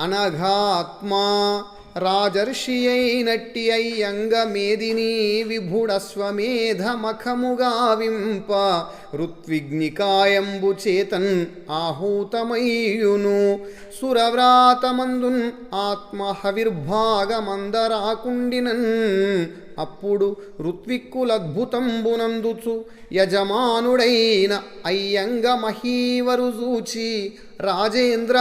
అనఘాత్మా రాజర్షి అయినట్టి అయ్యంగమేదిని మేదిని వింప ఋత్విగ్నికాయంబు చేతన్ ఆహూతమయ్యును సురవ్రాతమందున్ ఆత్మహవిర్భాగమందరాకుండినన్ అప్పుడు ఋత్విక్కులద్భుతంబునందుచు యజమానుడైన అయ్యంగ మహీవరు చూచి రాజేంద్ర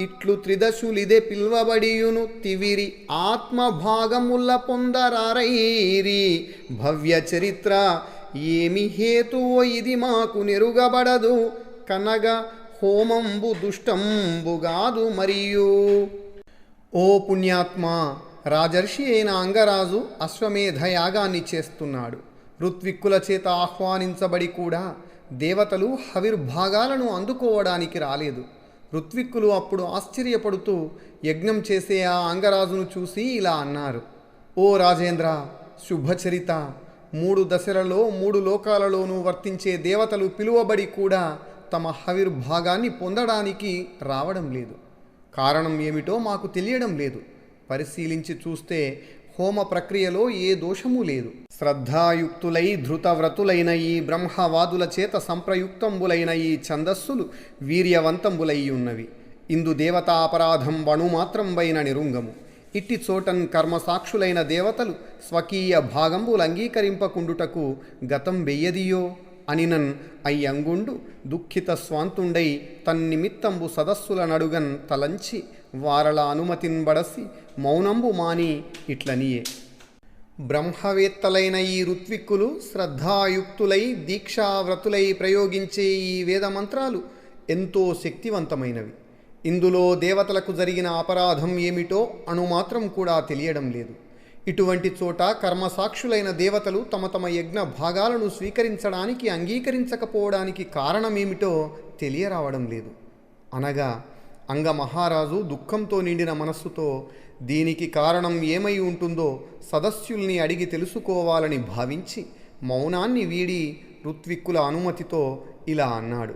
ఇట్లు త్రిదశులిదే పిల్వబడియును తివిరి ఆత్మభాగముల పొందరారైరి. భవ్య చరిత్ర ఏమి హేతువో ఇది మాకు నెరుగబడదు. కనగ హోమంబు దుష్టంబుగాదు మరియు. ఓ పుణ్యాత్మ రాజర్షి అయిన అంగరాజు అశ్వమేధ యాగాన్ని చేస్తున్నాడు. ఋత్విక్కుల చేత ఆహ్వానించబడి కూడా దేవతలు హవిర్భాగాలను అందుకోవడానికి రాలేదు. ఋత్విక్కులు అప్పుడు ఆశ్చర్యపడుతూ యజ్ఞం చేసే ఆ అంగరాజును చూసి ఇలా అన్నారు. ఓ రాజేంద్ర శుభచరిత. మూడు దశలలో మూడు లోకాలలోనూ వర్తించే దేవతలు పిలువబడి కూడా తమ హవిర్భాగాన్ని పొందడానికి రావడం లేదు. కారణం ఏమిటో మాకు తెలియడం లేదు. పరిశీలించి చూస్తే హోమ ప్రక్రియలో ఏ దోషము లేదు. శ్రద్ధాయుక్తులై ధృతవ్రతులైన ఈ బ్రహ్మవాదుల చేత సంప్రయుక్తంబులైన ఈ ఛందస్సులు వీర్యవంతంబులై ఉన్నవి. ఇందు దేవతాపరాధం వణుమాత్రంబైన నిరుంగము. ఇట్టి చోటన్ కర్మసాక్షులైన దేవతలు స్వకీయ భాగంబులు అంగీకరింపకుండుటకు గతం వెయ్యదియో? అనినన్ అయ్యంగుండు దుఃఖిత స్వాంతుండై తన్నిమిత్తంబు సదస్సుల నడుగన్ తలంచి వారల అనుమతిన్ బడసి మౌనంబు మాని ఇట్లనియే. బ్రహ్మవేత్తలైన ఈ ఋత్విక్కులు శ్రద్ధాయుక్తులై దీక్షావ్రతులై ప్రయోగించే ఈ వేదమంత్రాలు ఎంతో శక్తివంతమైనవి. ఇందులో దేవతలకు జరిగిన అపరాధం ఏమిటో అణుమాత్రం కూడా తెలియడం లేదు. ఇటువంటి చోట కర్మసాక్షులైన దేవతలు తమ తమ యజ్ఞ భాగాలను స్వీకరించడానికి అంగీకరించకపోవడానికి కారణమేమిటో తెలియరావడం లేదు. అనగా అంగ మహారాజు దుఃఖంతో నిండిన మనస్సుతో దీనికి కారణం ఏమై ఉంటుందో సదస్యుల్ని అడిగి తెలుసుకోవాలని భావించి మౌనాన్ని వీడి ఋత్విక్కుల అనుమతితో ఇలా అన్నాడు.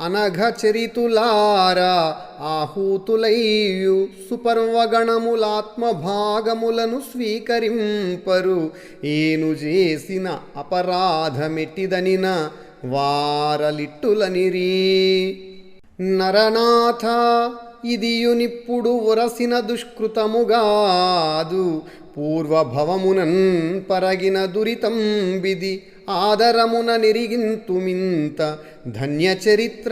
అనఘచరితులారా ఆహూతులయ్యు సుపర్వగణములాత్మభాగములను స్వీకరింపరు. ఏను చేసిన అపరాధమెట్టిదనిన వారలిట్టులనిరీ. నరనాథ ఇదియునిప్పుడు ఉరసిన దుష్కృతముగాదు. పూర్వభవమునన్ పరగిన దురితం విధి ఆదరమున నిరిగింతుమింత ధన్యచరిత్ర.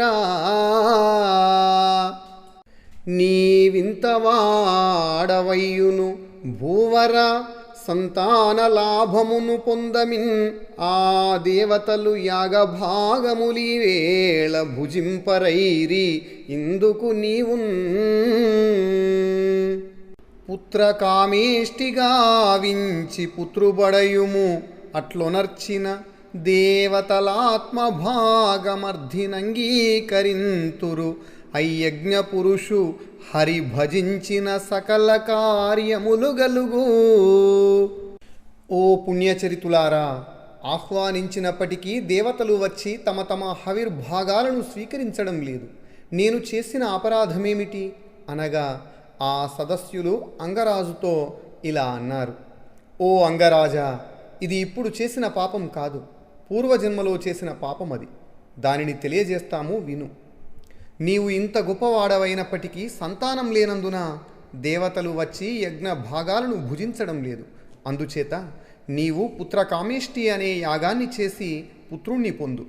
నీవింతవాడవయ్యును భూవర సంతాన లాభమును పొందమిన్ ఆ దేవతలు యాగభాగములివేళ భుజింపరైరి ఇందుకు నీవున్. పుత్రకామేష్టిగావించి పుత్రుబడయుము అట్లొనర్చిన దేవతలాత్మభాగమర్ధినంగీకరింతురు అయ్యజ్ఞ పురుషు హరి భజించిన సకల కార్యములు గలుగు. ఓ పుణ్యచరితులారా ఆహ్వానించినప్పటికీ దేవతలు వచ్చి తమ తమ హవిర్భాగాలను స్వీకరించడం లేదు. నేను చేసిన అపరాధమేమిటి? అనగా ఆ సదస్యులు అంగరాజుతో ఇలా అన్నారు. ఓ అంగరాజా ఇది ఇప్పుడు చేసిన పాపం కాదు. పూర్వజన్మలో చేసిన పాపం అది దానిని తెలియజేస్తాము విను. నీవు ఇంత గొప్పవాడవైనప్పటికీ సంతానం లేనందున దేవతలు వచ్చి యజ్ఞ భాగాలను భుజించడం లేదు. అందుచేత నీవు పుత్రకామేష్టి అనే యాగాన్ని చేసి పుత్రుణ్ణి పొందు.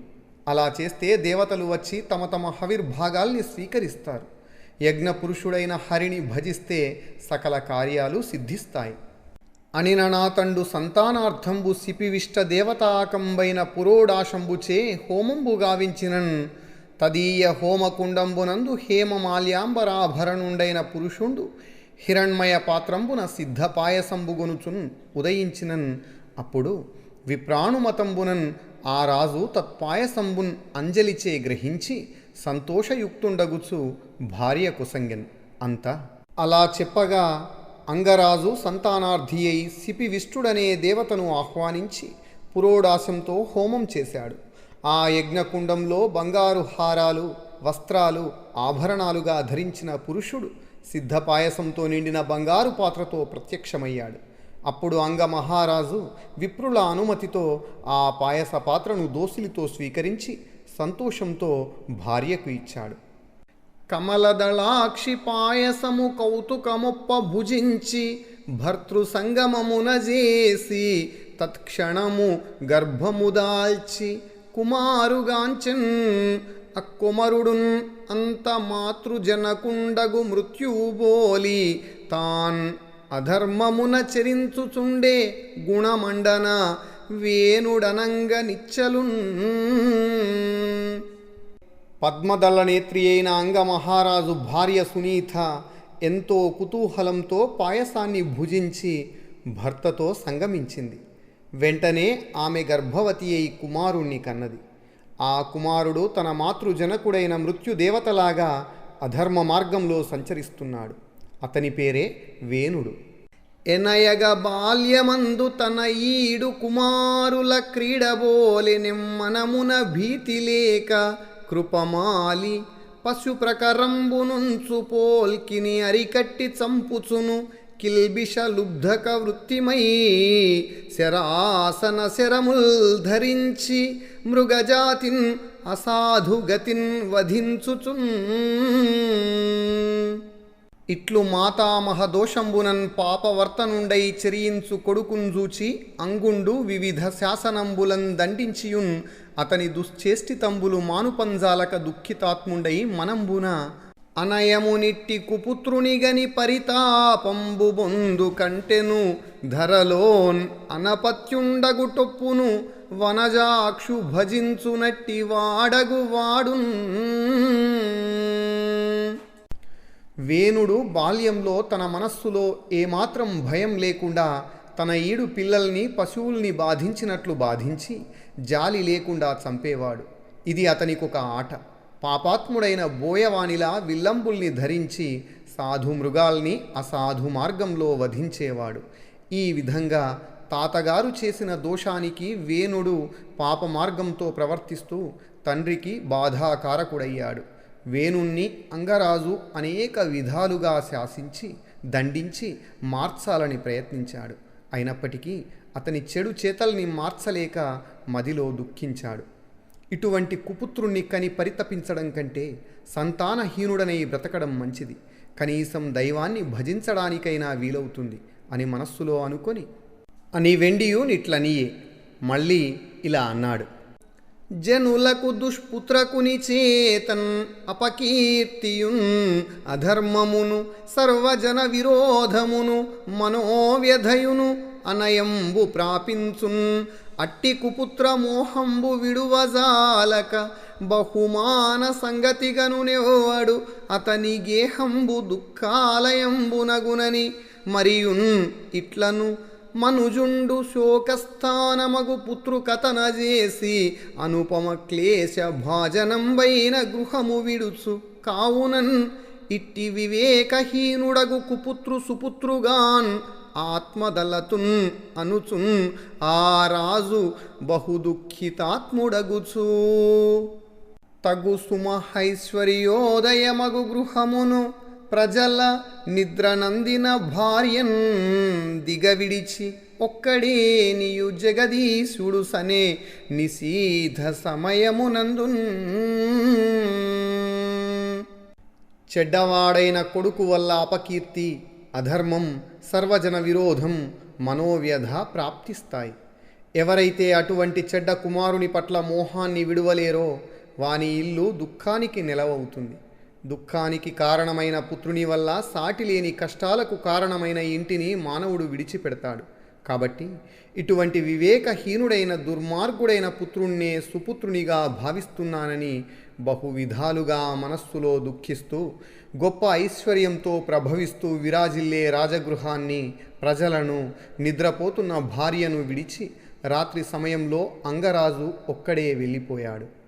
అలా చేస్తే దేవతలు వచ్చి తమ తమ హవిర్భాగాల్ని స్వీకరిస్తారు. యజ్ఞ పురుషుడైన హరిని భజిస్తే సకల కార్యాలు సిద్ధిస్తాయి. అనిననాతండు సంతానార్థంబు సిపివిష్ట దేవతాకంబైన పురోడాశంబుచే హోమంబు గావించినన్ తదీయ హోమకుండంబునందు హేమమాల్యాంబరాభరణుండైన పురుషుండు హిరణ్మయ పాత్రంబున సిద్ధ పాయసంబుగొనుచున్ ఉదయించినన్. అప్పుడు విప్రాణుమతంబునన్ ఆ రాజు తత్పాయసంబున్ అంజలిచే గ్రహించి సంతోషయుక్తుండగుచు భార్య కుసంగెన్. అంత. అలా చెప్పగా అంగరాజు సంతానార్థి అయి సిపివిష్టుడనే దేవతను ఆహ్వానించి పురోడాశంతో హోమం చేశాడు. ఆ యజ్ఞకుండంలో బంగారు హారాలు వస్త్రాలు ఆభరణాలుగా ధరించిన పురుషుడు సిద్ధపాయసంతో నిండిన బంగారు పాత్రతో ప్రత్యక్షమయ్యాడు. అప్పుడు అంగ మహారాజు విప్రుల అనుమతితో ఆ పాయస పాత్రను దోసిలితో స్వీకరించి సంతోషంతో భార్యకు ఇచ్చాడు. కమలదళాక్షి పాయసము కౌతుకమొప్ప భుజించి భర్తృ సంగమమున చేసి తత్క్షణము గర్భము దాల్చి కుమారుగాంచన్ అక్కుమరుడున్ అంత మాతృజనకుండగు మృత్యుబోలి తాన్ అధర్మమున చరించుచుండే గుణమండన వేణుడనంగ నిచ్చలున్. పద్మదళ నేత్రి అయిన అంగమహారాజు భార్య సునీత ఎంతో కుతూహలంతో పాయసాన్ని భుజించి భర్తతో సంగమించింది. వెంటనే ఆమె గర్భవతి అయి కుమారుణ్ణి కన్నది. ఆ కుమారుడు తన మాతృజనకుడైన మృత్యుదేవతలాగా అధర్మ మార్గంలో సంచరిస్తున్నాడు. అతని పేరే వేణుడు. ఎనయగ బాల్యమందు తన ఈడు కుమారుల క్రీడబోలె నిమ్మనమున భీతి లేక కృపమాలి పశు ప్రకరంబునుంచు పోల్కిని అరికట్టి చంపుచును. కిల్బిషలుబ్ధక వృత్తిమయీ వృత్తిమై శరాసన శరముల్ ధరించి మృగజాతిన్ అసాధుగతిన్ వధించుచున్. ఇట్లు మాతామహ దోషంబునన్ పాపవర్తనుండై చెరియించు కొడుకుంజూచి అంగుండు వివిధ శాసనంబులన్ దండించియున్. అతని దుశ్చేష్టితంబులు మానుపంజాలక దుఃఖితాత్ముండై మనంబున అనయమునిట్టి కుపుత్రునిగని పరితాపంబు బొందు కంటెను ధరలోన్ అనపత్యుండగుటొప్పును వనజాక్షు భజించునట్టి వాడగు వాడున్. వేణుడు బాల్యంలో తన మనస్సులో ఏమాత్రం భయం లేకుండా తన ఈడు పిల్లల్ని పశువుల్ని బాధించినట్లు బాధించి జాలి లేకుండా చంపేవాడు. ఇది అతనికొక ఆట. పాపాత్ముడైన బోయవానిలా విల్లంబుల్ని ధరించి సాధు మృగాల్ని అసాధు మార్గంలో వధించేవాడు. ఈ విధంగా తాతగారు చేసిన దోషానికి వేణుడు పాప మార్గంతో ప్రవర్తిస్తూ తండ్రికి బాధాకారకుడయ్యాడు. వేణుణ్ణి అంగరాజు అనేక విధాలుగా శాసించి దండించి మార్చాలని ప్రయత్నించాడు. అయినప్పటికీ అతని చెడు చేతల్ని మార్చలేక మదిలో దుఃఖించాడు. ఇటువంటి కుపుత్రుణ్ణి కని పరితపించడం కంటే సంతానహీనుడనై బ్రతకడం మంచిది. కనీసం దైవాన్ని భజించడానికైనా వీలవుతుంది అని మనస్సులో అనుకొని అని వెండియు నిట్లనియే మళ్ళీ ఇలా అన్నాడు. జనులకు దుష్పుత్రకుని చేతన్ అపకీర్తియున్ అధర్మమును సర్వజన విరోధమును మనోవ్యధయును అనయంబు ప్రాపించున్ అట్టి కుపుత్ర మోహంబు విడువజాలక బహుమాన సంగతిగనునెవ్వడు అతని గేహంబు దుఃఖాలయంబునగునని మరియున్ ఇట్లను మనుజుండు శోకస్థానమగు పుత్రుకథన చేసి అనుపమ క్లేశ భాజనంబైన గృహము విడుచు కావునన్ ఇట్టి వివేకహీనుడగు కుపుత్రు సుపుత్రుగాన్ ఆత్మదలతున్ అనుచున్ ఆ రాజు బహుదుఃఖితాత్ముడగుచు. తగు సుమహైశ్వర్యోదయమగు గృహమును ప్రజల నిద్రనందిన భార్యన్ దిగవిడిచి ఒక్కడే నీయు జగదీశుడు సనే నిశీధ సమయమునందున్. చెడ్డవాడైన కొడుకు వల్ల అపకీర్తి అధర్మం సర్వజన విరోధం మనోవ్యధ ప్రాప్తిస్తాయి. ఎవరైతే అటువంటి చెడ్డ కుమారుని పట్ల మోహాన్ని విడువలేరో వాని ఇల్లు దుఃఖానికి నిలవవుతుంది. దుఃఖానికి కారణమైన పుత్రుని వల్ల సాటిలేని కష్టాలకు కారణమైన ఇంటిని మానవుడు విడిచిపెడతాడు. కాబట్టి ఇటువంటి వివేకహీనుడైన దుర్మార్గుడైన పుత్రుణ్ణే సుపుత్రునిగా భావిస్తున్నానని బహువిధాలుగా మనస్సులో దుఃఖిస్తూ గొప్ప ఐశ్వర్యంతో ప్రభవిస్తూ విరాజిల్లే రాజగృహాన్ని ప్రజలను నిద్రపోతున్న భార్యను విడిచి రాత్రి సమయంలో అంగరాజు ఒక్కడే వెళ్ళిపోయాడు.